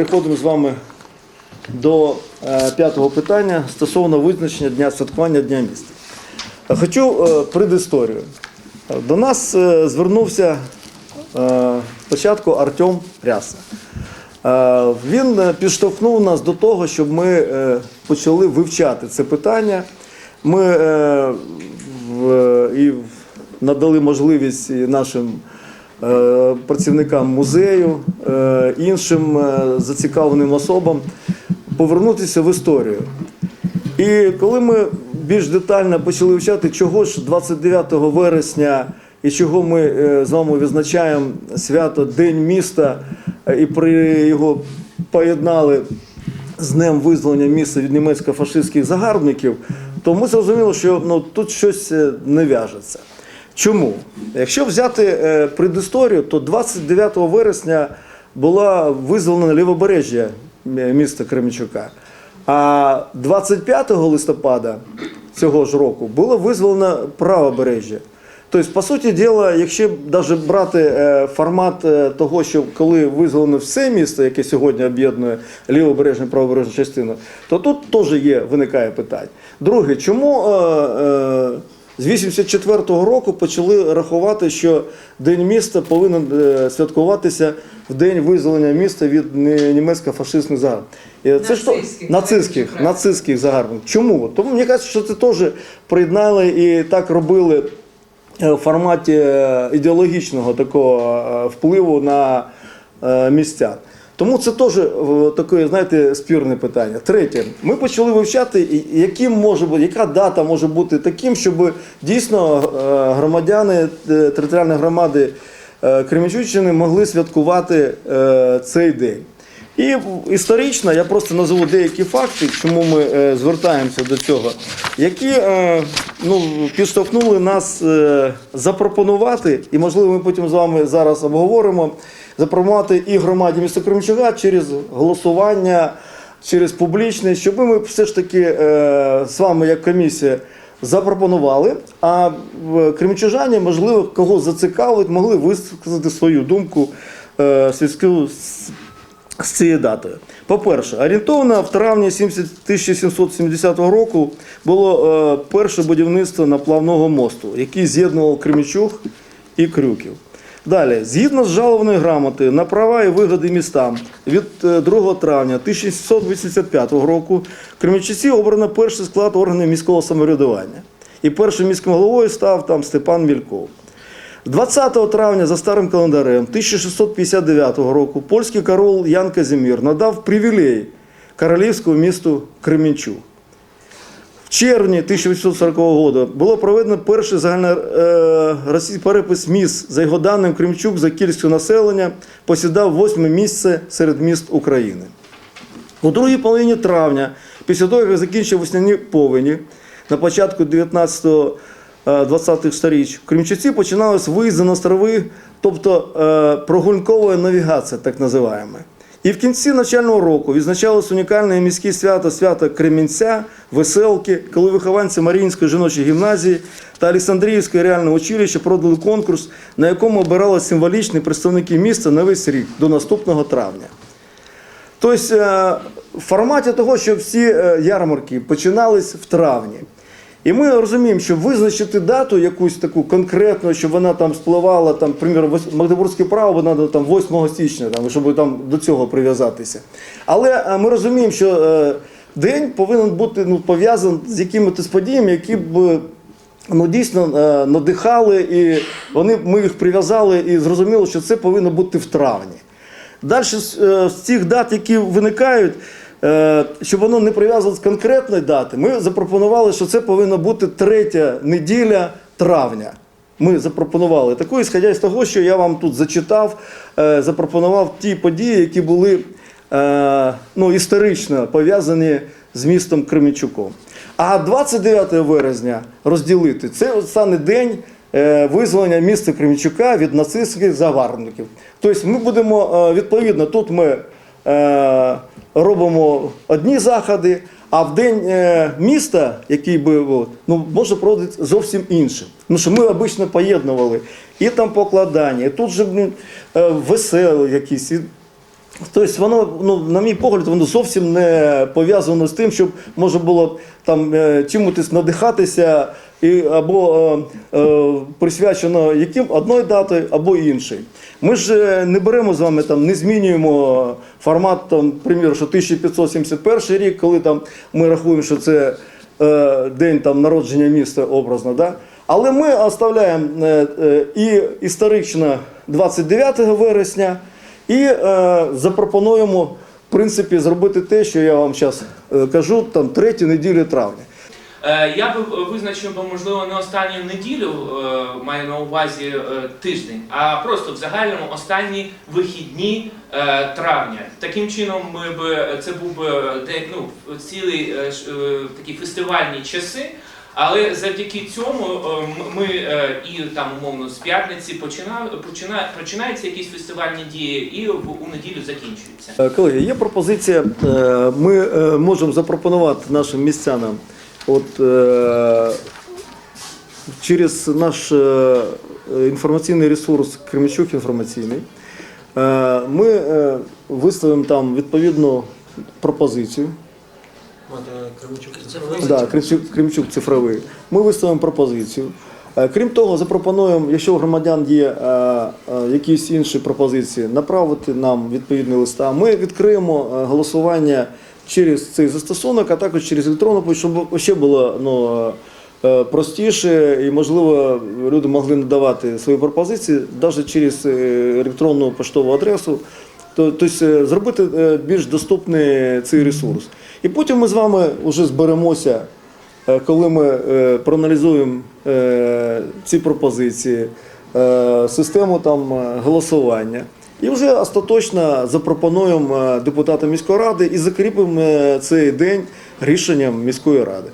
Переходимо з вами до е, п'ятого питання стосовно визначення дня святкування Дня міста. Е, Хочу е, предісторію. До нас звернувся спочатку Артем Ряса. Він підштовхнув нас до того, щоб ми почали вивчати це питання. Ми і надали можливість нашим працівникам музею, е, іншим е, зацікавленим особам повернутися в історію. І коли ми більш детально почали вивчати, чого ж 29 вересня і чого ми е, з вами відзначаємо свято День міста е, і при його поєднали з днем визволення міста від німецько-фашистських загарбників, то ми зрозуміли, що ну, тут щось е, не в'яжеться. Чому? Якщо взяти е, предісторію, то 29 вересня була визволена лівобережжя міста Кременчука. А 25 листопада цього ж року було визволено правобережжя. Тобто, по суті діла, якщо навіть брати е, формат е, того, що коли визволено все місто, яке сьогодні об'єднує лівобережну і правобережну частину, то тут теж є, виникає питання. Друге, чому е, е, з 84-го року почали рахувати, що День міста повинен е, святкуватися в день визволення міста від німецько-фашистських загарбників. Це ж то- Нацистських, нацистських, загарбників. Чому? Тому мені кажуть, що це теж приєднали і так робили е, в форматі е, ідеологічного такого е, впливу на е, містян. Тому це теж е, таке, знаєте, спірне питання. Третє, ми почали вивчати, яким може бути, яка дата може бути таким, щоб дійсно е, громадяни е, територіальної громади е, могли святкувати цей день. І історично я просто назву деякі факти, чому ми звертаємося до цього, які ну, підштовхнули нас запропонувати, і можливо ми потім з вами зараз обговоримо, запропонувати і громаді міста Кримчуга через голосування, через публічне, щоб ми все ж таки е, з вами як комісія. Запропонували, а кримчужані, можливо, кого зацікавить, могли висказати свою думку е, сільську з- з цією датою. По-перше, орієнтовно в травні 70 1770 року було е, перше будівництво наплавного мосту, який з'єднував Кремічуг і Крюків. Далі, згідно з жалобною грамотою на права і вигоди містам від е, 2 травня 1785 року в Кременчуці обрано перший склад органів міського самоврядування. І першим міським головою став там Степан Мільков. 20 травня за старим календарем 1659 року польський король Ян Казимір надав привілей королівському місту Кременчуг. Червні 1840 року було проведено перший загальноросійський перепис міст. За його даним, Кремчук за кількістю населення посідав восьме місце серед міст України. У другій половині травня, після того, як закінчив весняні повені, на початку 19-20-х сторіч, в Кримчуці починалися виїзди на острови, тобто е, прогулянкова навігація, так називаємо. І в кінці навчального року відзначалось унікальне міське свято свято Кремінця, Веселки, коли вихованці Маріїнської жіночої гімназії та Олександріївського реального училища продали конкурс, на якому обирали символічні представники міста на весь рік до наступного травня. Тобто, е, в форматі того, що всі е, ярмарки починались в травні. І ми розуміємо, що визначити дату якусь таку конкретну, щоб вона там спливала, там, приміром, Магдебурзьке право, треба там 8 січня, там, щоб там до цього прив'язатися. Але е, ми розуміємо, що е, день повинен бути ну, пов'язаний з якимись подіями, які б ну, дійсно е, надихали, і вони, ми їх прив'язали і зрозуміли, що це повинно бути в травні. Далі з, е, з цих дат, які виникають, щоб воно не прив'язувалось конкретної дати, ми запропонували, що це повинна бути третя неділя травня. Ми запропонували таку, ісходя з того, що я вам тут зачитав, е, запропонував ті події, які були е, ну, історично пов'язані з містом Кременчуком. А 29 березня розділити це стане день е, визволення міста Кременчука від нацистських загарбників. Тобто ми будемо е, відповідно, тут ми е, робимо одні заходи, а в день е, міста, який би ну, може проводити зовсім інше. Ну що ми обично поєднували і там покладання, і тут же е, веселі якісь. Тобто воно, ну, на мій погляд, воно зовсім не пов'язано з тим, щоб можна було там е, чимось надихатися і, або е, е, присвячено яким одної дати, або іншої. Ми ж е, не беремо з вами там, не змінюємо формат, там, примір, що 1571 рік, коли там ми рахуємо, що це е, день там, народження міста образно. Да? Але ми оставляємо е, е, і історично 29 вересня. І е, запропонуємо, в принципі, зробити те, що я вам зараз е, кажу, там третю неділю травня. Е, Я би визначив би, можливо, не останню неділю, е, маю на увазі е, тиждень, а просто в загальному останні вихідні травня. Таким чином, ми би це був би день, ну, цілий такі фестивальні часи. Але завдяки цьому ми і там умовно з п'ятниці почина, почина, починаються якісь фестивальні дії, і в, у неділю закінчуються. Колеги, є пропозиція. Ми можемо запропонувати нашим містянам от, е, через наш е, інформаційний ресурс Кремічук інформаційний. е, Ми е, виставимо там відповідну пропозицію. Да, Кремчук, Кремчук цифровий. Ми виставимо пропозицію. Е, Крім того, запропонуємо, якщо у громадян є е, е, якісь інші пропозиції, направити нам відповідні листа. Ми відкриємо е, голосування через цей застосунок, а також через електронну пошту, щоб ще було ну, е, простіше і, можливо, люди могли надавати свої пропозиції навіть через е, електронну поштову адресу. Тобто зробити більш доступний цей ресурс. І потім ми з вами вже зберемося, коли ми проаналізуємо ці пропозиції, систему там голосування. І вже остаточно запропонуємо е, депутатам міської ради і закріпимо е, цей день рішенням міської ради.